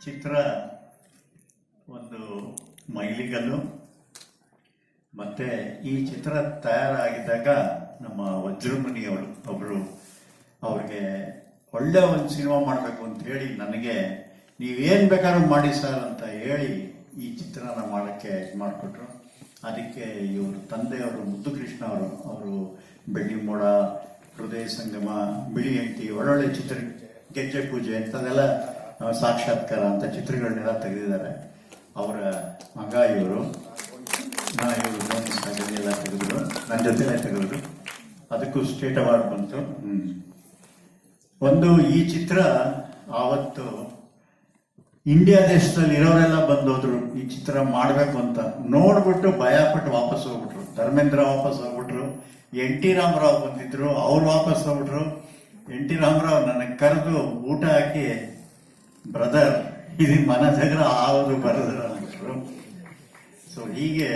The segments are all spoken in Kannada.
ಚಿತ್ರ ಒಂದು ಮೈಲಿಗಲ್ಲು. ಮತ್ತೆ ಈ ಚಿತ್ರ ತಯಾರಾಗಿದ್ದಾಗ ನಮ್ಮ ವಜ್ರಮುನಿಯವರು ಒಬ್ಬರು ಅವ್ರಿಗೆ ಒಳ್ಳೆ ಒಂದು ಸಿನಿಮಾ ಮಾಡಬೇಕು ಅಂತ ಹೇಳಿ ನನಗೆ ನೀವೇನು ಬೇಕಾದ್ರೂ ಮಾಡಿ ಸರ್ ಅಂತ ಹೇಳಿ ಈ ಚಿತ್ರನ ಮಾಡೋಕ್ಕೆ ಇದು ಮಾಡಿಕೊಟ್ರು. ಅದಕ್ಕೆ ಇವರು ತಂದೆಯವರು ಮುದ್ದು ಕೃಷ್ಣ ಅವರು ಅವರು ಬೆಳ್ಳಿ ಮೋಡ ಹೃದಯ ಸಂಗಮ ಬಿಳಿ ಹೆಂಡತಿ ಒಳ್ಳೊಳ್ಳೆ ಚಿತ್ರ ಗೆಜ್ಜೆ ಪೂಜೆ ಅಂಥದ್ದೆಲ್ಲ ಆ, ಸಾಕ್ಷಾತ್ಕಾರ ಅಂತ ಚಿತ್ರಗಳನ್ನೆಲ್ಲ ತೆಗೆದಿದ್ದಾರೆ. ಅವರ ಮಗ ಇವರು ಇವರು ಎಲ್ಲ ತೆಗೆದ್ರು, ನನ್ನ ಜೊತೆಲೇ ತೆಗೆದ್ರು. ಅದಕ್ಕೂ ಸ್ಟೇಟ್ ಅವಾರ್ಡ್ ಬಂತು. ಒಂದು ಈ ಚಿತ್ರ ಆವತ್ತು ಇಂಡಿಯಾ ದೇಶದಲ್ಲಿ ಇರೋರೆಲ್ಲ ಬಂದೋದ್ರು, ಈ ಚಿತ್ರ ಮಾಡಬೇಕು ಅಂತ. ನೋಡ್ಬಿಟ್ಟು ಭಯಪಟ್ಟು ವಾಪಸ್ ಹೋಗ್ಬಿಟ್ರು. ಧರ್ಮೇಂದ್ರ ವಾಪಸ್ ಹೋಗ್ಬಿಟ್ರು. ಎನ್ ಟಿ ರಾಮರಾವ್ ಬಂದಿದ್ರು, ಅವ್ರು ವಾಪಸ್ ಹೋಗ್ಬಿಟ್ರು. ಎನ್ ಟಿ ರಾಮರಾವ್ ನನಗೆ ಕರೆದು ಊಟ ಹಾಕಿ ಬ್ರದರ್, ಇದು ಮನ ಆವುದು ಬರದ್ರ ಅಂದ್ರು. ಸೊ ಹೀಗೆ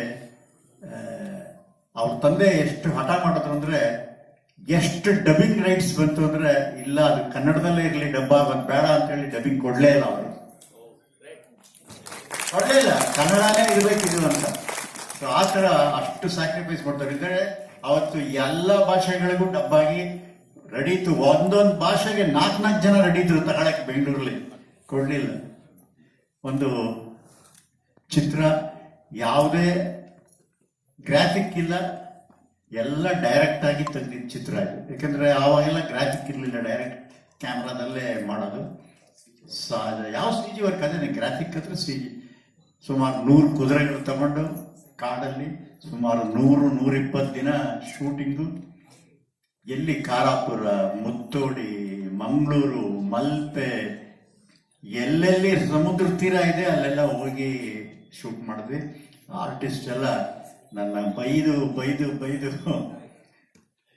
ಅವ್ರ ತಂದೆ ಎಷ್ಟು ಹಠ ಮಾಡಿದ್ರು ಅಂದ್ರೆ, ಎಷ್ಟು ಡಬ್ಬಿಂಗ್ ರೈಟ್ಸ್ ಬಂತು ಅಂದ್ರೆ, ಇಲ್ಲ, ಅದು ಕನ್ನಡದಲ್ಲೇ ಇರಲಿ, ಡಬ್ಬ ಬಂದು ಬೇಡ ಅಂತ ಹೇಳಿ ಡಬ್ಬಿಂಗ್ ಕೊಡ್ಲೇ ಇಲ್ಲ ಅವರು. ಕೊಡ್ಲೇ ಇಲ್ಲ, ಕನ್ನಡನೇ ಇರಬೇಕಿದ್ರು ಅಂತ. ಸೊ ಆ ಥರ ಅಷ್ಟು ಸ್ಯಾಕ್ರಿಫೈಸ್ ಮಾಡ್ತಾರೆ. ಇದ್ರೆ ಅವತ್ತು ಎಲ್ಲ ಭಾಷೆಗಳಿಗೂ ಡಬ್ಬಾಗಿ ರೆಡಿ ಇತ್ತು. ಒಂದೊಂದು ಭಾಷೆಗೆ ನಾಲ್ಕು ನಾಲ್ಕು ಜನ ರೆಡಿ ಇದ್ರು ತಗೊಳಕ್ ಬೆಂಗಳೂರಲ್ಲಿ. ಕೊಡ್ಲಿಲ್ಲ. ಒಂದು ಚಿತ್ರ ಯಾವುದೇ ಗ್ರಾಫಿಕ್ ಇಲ್ಲ, ಎಲ್ಲ ಡೈರೆಕ್ಟ್ ಆಗಿ ಚಿತ್ರ ಇದು. ಯಾಕಂದರೆ ಆವಾಗೆಲ್ಲ ಗ್ರಾಫಿಕ್ ಇರಲಿಲ್ಲ ಡೈರೆಕ್ಟ್ ಕ್ಯಾಮ್ರಾದಲ್ಲೇ ಮಾಡೋದು. ಸಾ- ಯಾವ ಸಿ ಜಿ ವರ್ಕ್ ಅದೇ ಗ್ರಾಫಿಕ್ ಅಂದರೆ ಸಿ ಜಿ ಸುಮಾರು ನೂರು ಕುದುರೆಗಳು ತಗೊಂಡು ಕಾಡಲ್ಲಿ, ಸುಮಾರು ನೂರು, ನೂರಿಪ್ಪತ್ತು ದಿನ ಶೂಟಿಂಗು. ಎಲ್ಲಿ ಕಾರಾಪುರ ಮುತ್ತೋಡಿ, ಮಂಗಳೂರು, ಮಲ್ಪೆ ಎಲ್ಲೆಲ್ಲಿ ಸಮುದ್ರ ತೀರ ಇದೆ, ಅಲ್ಲೆಲ್ಲ ಹೋಗಿ ಶೂಟ್ ಮಾಡಿದ್ವಿ. ಆರ್ಟಿಸ್ಟ್ ಎಲ್ಲ ನನ್ನ ಬೈದು ಬೈದು ಬೈದು.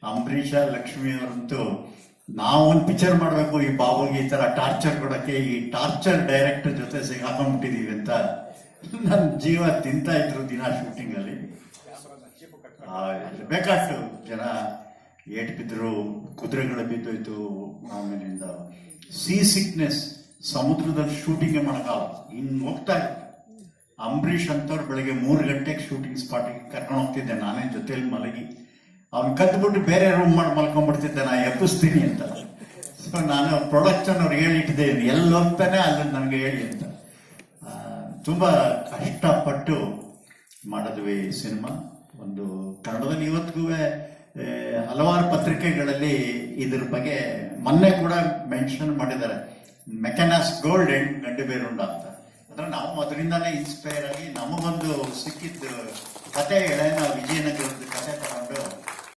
ಅಂಬರೀಷ, ಲಕ್ಷ್ಮಿ ಅವರಂತೂ ನಾವೊಂದು ಪಿಕ್ಚರ್ ಮಾಡಬೇಕು, ಈ ಬಾಬುಗೆ ಈ ಥರ ಟಾರ್ಚರ್ ಕೊಡೋಕ್ಕೆ, ಈ ಟಾರ್ಚರ್ ಡೈರೆಕ್ಟರ್ ಜೊತೆ ಸಿಗಾಕೊಂಡ್ಬಿಟ್ಟಿದ್ದೀವಿ ಅಂತ ನನ್ನ ಜೀವ ತಿಂತಾ ಇದ್ರು ದಿನ ಶೂಟಿಂಗಲ್ಲಿ ಬೇಕಾಷ್ಟು ಜನ ಏಟ್ ಬಿದ್ದರು ಕುದುರೆಗಳು ಬಿದ್ದೋಯ್ತು, ಆಮೇಲಿಂದ ಸಿ ಸಿಕ್ನೆಸ್ ಸಮುದ್ರದಲ್ಲಿ ಶೂಟಿಂಗ್ ಮಾಡಕ್ಕಾಗ ಇನ್ ಹೋಗ್ತಾ ಇತ್ತು ಅಂಬರೀಷ್ ಅಂತವ್ರು ಬೆಳಗ್ಗೆ ಮೂರು ಗಂಟೆಗೆ ಶೂಟಿಂಗ್ ಸ್ಪಾಟಿಗೆ ಕರ್ಕೊಂಡು ಹೋಗ್ತಿದ್ದೆ. ನಾನೇ ಜೊತೆಯಲ್ಲಿ ಮಲಗಿ. ಅವ್ನು ಕದ್ಬಿಟ್ಟು ಬೇರೆ ರೂಮ್ ಮಾಡಿ ಮಲ್ಕೊಂಡ್ಬಿಡ್ತಿದ್ದೆ ನಾ ಎಪ್ಪಿಸ್ತೀನಿ ಅಂತ. ಸೊ ನಾನು ಪ್ರೊಡಕ್ಷನ್ ಅವ್ರಿಗೆ ಹೇಳಿಟ್ಟಿದ್ದೆ ಎಲ್ಲಿ ಹೋಗ್ತಾನೆ ಅಲ್ಲಿ ನನಗೆ ಹೇಳಿ ಅಂತ. ತುಂಬಾ ಕಷ್ಟಪಟ್ಟು ಮಾಡಿದ್ವಿ ಸಿನಿಮಾ. ಒಂದು ಕನ್ನಡದಲ್ಲಿ ಇವತ್ತಿಗೂ ಹಲವಾರು ಪತ್ರಿಕೆಗಳಲ್ಲಿ ಇದ್ರ ಬಗ್ಗೆ ಮೊನ್ನೆ ಕೂಡ ಮೆನ್ಷನ್ ಮಾಡಿದ್ದಾರೆ. ಮೆಕನಸ್ ಗೋಲ್ಡ್ ಎಂಡ್ ಬೇರುಂಡ ಅಂತ ಅದ್ರ ನಾವು ಅದರಿಂದಾನೇ ಇನ್ಸ್ಪೈರ್ ಆಗಿ ನಮಗೊಂದು ಸಿಕ್ಕಿದ್ದು ಕತೆ ಹೇಳ ನಾವು ವಿಜಯನಗರದ ಕತೆ ತಗೊಂಡು